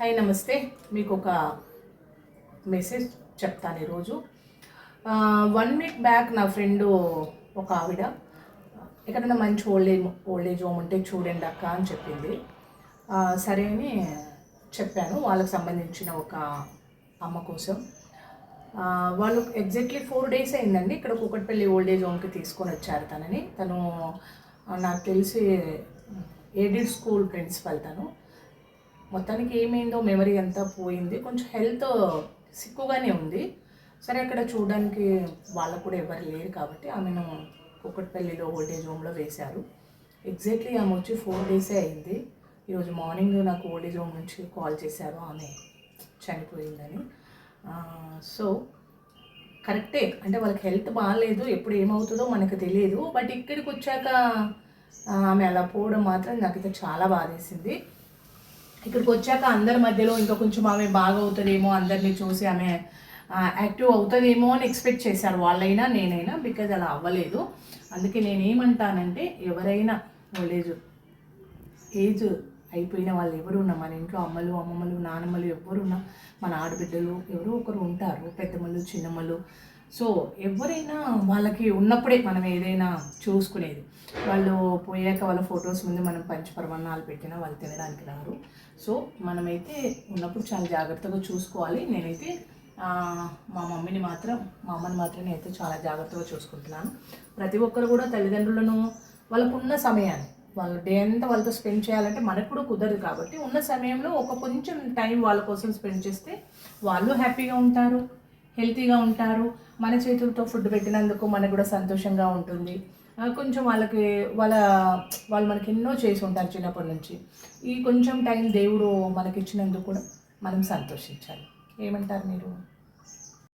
Hi నమస్తే. మీకు ఒక మెసేజ్ చెప్తాను ఈరోజు. వన్ వీక్ బ్యాక్ నా ఫ్రెండ్ ఒక ఆవిడ ఎక్కడైనా మంచి old age old age home ఉంటే చూడండి అక్క అని చెప్పింది. సరే అని చెప్పాను వాళ్ళకి సంబంధించిన ఒక అమ్మ కోసం. వాళ్ళు ఎగ్జాక్ట్లీ ఫోర్ డేస్ అయిందండి ఇక్కడ కూకట్పల్లి ఓల్డ్ ఏజ్ హోమ్కి తీసుకొని వచ్చారు తనని. తను నాకు తెలిసి ఎయిడెడ్ స్కూల్ ప్రిన్సిపల్ తను. మొత్తానికి ఏమైందో మెమరీ అంతా పోయింది. కొంచెం హెల్త్ సిక్కుగానే ఉంది. సరే అక్కడ చూడడానికి వాళ్ళకు కూడా ఎవరు లేరు కాబట్టి ఆమెను కుక్కటిపల్లిలో ఓల్డేజ్ హోమ్లో వేశారు. ఎగ్జాక్ట్లీ ఆమె వచ్చి ఫోర్ డేసే అయింది. ఈరోజు మార్నింగ్ నాకు ఓల్డేజ్ హోమ్ నుంచి కాల్ చేశారు. ఆమె చనిపోయిందని. సో కరెక్టే అంటే వాళ్ళకి హెల్త్ బాగాలేదు ఎప్పుడు ఏమవుతుందో మనకు తెలియదు బట్ ఇక్కడికి వచ్చాక ఆమె అలా పోవడం మాత్రం నాకైతే చాలా బాధేసింది. ఇక్కడికి వచ్చాక అందరి మధ్యలో ఇంకా కొంచెం ఆమె బాగా అవుతుందేమో అందరినీ చూసి ఆమె యాక్టివ్ అవుతుందేమో అని ఎక్స్పెక్ట్ చేశారు. వాళ్ళైనా నేనైనా బికాజ్ అలా అవ్వలేదు. అందుకే నేనేమంటానంటే ఎవరైనా ఓల్డేజ్ ఏజ్ అయిపోయిన వాళ్ళు ఎవరున్నా మన ఇంట్లో అమ్మలు అమ్మమ్మలు నానమ్మలు ఎవరున్నా మన ఆడబిడ్డలు ఎవరో ఒకరు ఉంటారు పెద్దమ్మలు చిన్నమ్మలు సో ఎవరైనా వాళ్ళకి ఉన్నప్పుడే మనం ఏదైనా చూసుకునేది. వాళ్ళు పోయాక వాళ్ళ ఫొటోస్ ముందు మనం పంచపరమన్నాలు పెట్టినా వాళ్ళు తినడానికి రారు. సో మనమైతే ఉన్నప్పుడు చాలా జాగ్రత్తగా చూసుకోవాలి. నేనైతే మా మమ్మీని మాత్రం మా అమ్మని మాత్రం నేనైతే చాలా జాగ్రత్తగా చూసుకుంటున్నాను. ప్రతి ఒక్కరు కూడా తల్లిదండ్రులను వాళ్ళకున్న సమయాన్ని వాళ్ళు డే అంతా వాళ్ళతో స్పెండ్ చేయాలంటే మనకు కూడా కుదరదు కాబట్టి ఉన్న సమయంలో ఒక కొంచెం టైం వాళ్ళ కోసం స్పెండ్ చేస్తే వాళ్ళు హ్యాపీగా ఉంటారు. హెల్తీగా ఉంటారు. మన చేతులతో ఫుడ్ పెట్టినందుకు మనకు కూడా సంతోషంగా ఉంటుంది. కొంచెం వాళ్ళకి వాళ్ళ వాళ్ళు మనకి ఎన్నో చేసి ఉంటారు చిన్నప్పటి నుంచి. ఈ కొంచెం టైం దేవుడు మనకి ఇచ్చినందుకు కూడా మనం సంతోషించాలి. ఏమంటారు మీరు?